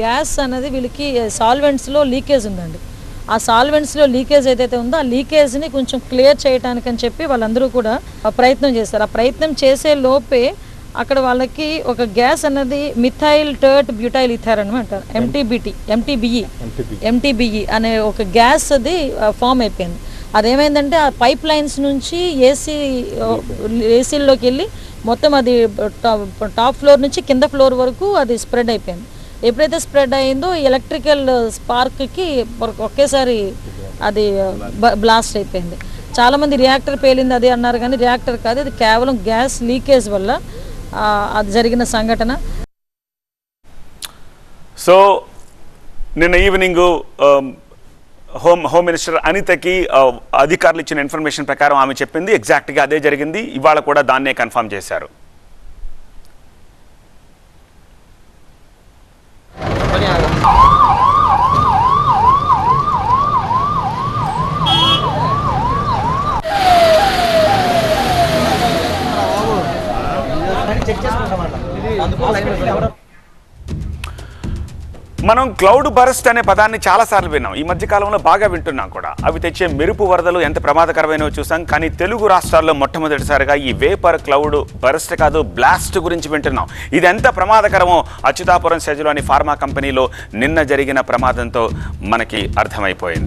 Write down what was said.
Gas అనేది వీళ్ళకి సాల్వెంట్స్లో leakage ఉందండి. ఆ సాల్వెంట్స్లో లీకేజ్ ఏదైతే ఉందో ఆ లీకేజ్ని కొంచెం క్లియర్ చేయడానికి అని చెప్పి వాళ్ళందరూ కూడా ఆ ప్రయత్నం చేస్తారు. ఆ ప్రయత్నం చేసే లోపే అక్కడ వాళ్ళకి ఒక గ్యాస్ అన్నది మిథైల్ టర్ట్ బ్యూటైల్ ఇథార్ అని అంటారు ఎంటీబిటి ఎంటీబిఈ ఎంటీబిఈ అనే ఒక గ్యాస్ అది ఫామ్ అయిపోయింది. అదేమైందంటే ఆ పైప్ లైన్స్ నుంచి ఏసీ ఏసీల్లోకి వెళ్ళి మొత్తం అది టాప్ ఫ్లోర్ నుంచి కింద ఫ్లోర్ వరకు అది స్ప్రెడ్ అయిపోయింది. ఎప్పుడైతే స్ప్రెడ్ అయిందో ఎలక్ట్రికల్ స్పార్క్కి ఒకేసారి అది బ్లాస్ట్ అయిపోయింది. చాలామంది రియాక్టర్ పేలింది అది అన్నారు కానీ రియాక్టర్ కాదు ఇది కేవలం గ్యాస్ లీకేజ్ వల్ల అది జరిగిన సంఘటన. సో నిన్న ఈవినింగ్ హోమ్ హోమ్ మినిస్టర్ అనితకి అధికారులు ఇచ్చిన ఇన్ఫర్మేషన్ ప్రకారం ఆమె చెప్పింది. ఎగ్జాక్ట్గా అదే జరిగింది. ఇవాళ కూడా దాన్నే కన్ఫర్మ్ చేశారు. మనం క్లౌడ్ బరస్ట్ అనే పదాన్ని చాలాసార్లు విన్నాం. ఈ మధ్య కాలంలో బాగా వింటున్నాం కూడా. అవి తెచ్చే మెరుపు వరదలు ఎంత ప్రమాదకరమైనవో చూసాం. కానీ తెలుగు రాష్ట్రాల్లో మొట్టమొదటిసారిగా ఈ వేపర్ క్లౌడ్ బరస్ట్ కాదు బ్లాస్ట్ గురించి వింటున్నాం. ఇది ఎంత ప్రమాదకరమో అచ్యుతాపురం సెజులోని ఫార్మా కంపెనీలో నిన్న జరిగిన ప్రమాదంతో మనకి అర్థమైపోయింది.